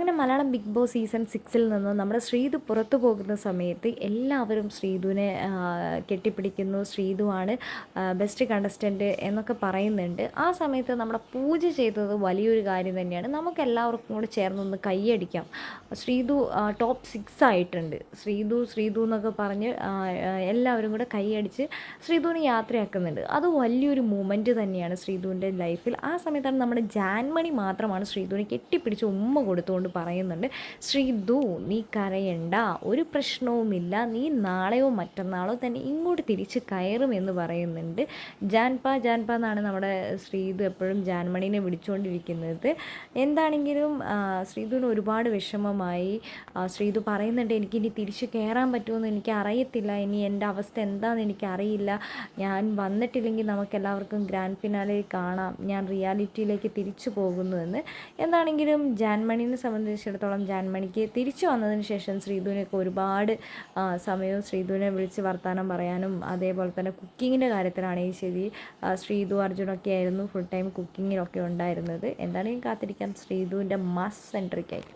അങ്ങനെ Malayalam big boss season സിക്സിൽ നിന്ന് നമ്മുടെ ശ്രീതു പുറത്തു പോകുന്ന സമയത്ത് എല്ലാവരും ശ്രീതുവിനെ കെട്ടിപ്പിടിക്കുന്നു. ശ്രീതുവാണ് ബെസ്റ്റ് കണ്ടസ്റ്റന്റ് എന്നൊക്കെ പറയുന്നുണ്ട്. ആ സമയത്ത് നമ്മുടെ പൂജ ചെയ്തത് വലിയൊരു കാര്യം തന്നെയാണ്. നമുക്ക് എല്ലാവർക്കും കൂടെ ചേർന്നൊന്ന് കൈയടിക്കാം. ശ്രീതു ടോപ്പ് സിക്സ് ആയിട്ടുണ്ട്. ശ്രീതു ശ്രീതു എന്നൊക്കെ പറഞ്ഞ് എല്ലാവരും കൂടെ കൈയടിച്ച് ശ്രീതുവിനെ യാത്രയാക്കുന്നുണ്ട്. അത് വലിയൊരു മൂമെന്റ് തന്നെയാണ് ശ്രീതുവിന്റെ ലൈഫിൽ ആ സമയത്താണ് നമ്മുടെ ജാൻമണി മാത്രമാണ് ശ്രീതുവിനെ കെട്ടിപ്പിടിച്ച് ഉമ്മ കൊടുത്തുകൊണ്ട് പറയുന്നുണ്ട്. ശ്രീതു നീ കരയണ്ട. ഒരു പ്രശ്നവുമില്ല. നീ നാളെയോ മറ്റന്നാളോ തന്നെ ഇങ്ങോട്ട് തിരിച്ച് കയറും എന്ന് പറയുന്നുണ്ട്. ജാൻപ ജാൻപ എന്നാണ് നമ്മുടെ ശ്രീദു എപ്പോഴും ജാൻമണീനെ വിളിച്ചുകൊണ്ടിരിക്കുന്നത്. എന്താണെങ്കിലും ശ്രീദുവിന് ഒരുപാട് വിഷമമായി. ശ്രീദു പറയുന്നുണ്ട് എനിക്ക് ഇനി തിരിച്ച് കയറാൻ പറ്റുമെന്ന് എനിക്ക് അറിയത്തില്ല. ഇനി എന്റെ അവസ്ഥ എന്താണെന്ന് എനിക്കറിയില്ല. ഞാൻ വന്നിട്ടില്ലെങ്കിൽ നമുക്കെല്ലാവർക്കും ഗ്രാൻഡ് ഫിനാലെ കാണാം. ഞാൻ റിയാലിറ്റിയിലേക്ക് തിരിച്ചു പോകുന്നുവെന്ന് എന്താണെങ്കിലും ജാൻമണിനെ സംബന്ധിച്ചിടത്തോളം ജാൻമണിക്ക് തിരിച്ചു വന്നതിന് ശേഷം ശ്രീധുവിനൊക്കെ ഒരുപാട് സമയവും ശ്രീധുവിനെ വിളിച്ച് വർത്തമാനം പറയാനും അതേപോലെ തന്നെ കുക്കിങ്ങിന്റെ കാര്യത്തിലാണെങ്കിൽ ശരി ശ്രീധു അർജുനൊക്കെ ആയിരുന്നു ഫുൾ ടൈം കുക്കിങ്ങിലൊക്കെ ഉണ്ടായിരുന്നത്. എന്താണെങ്കിലും കാത്തിരിക്കാം. ശ്രീധുവിന്റെ മസ് സെൻട്രിക്കായിട്ട്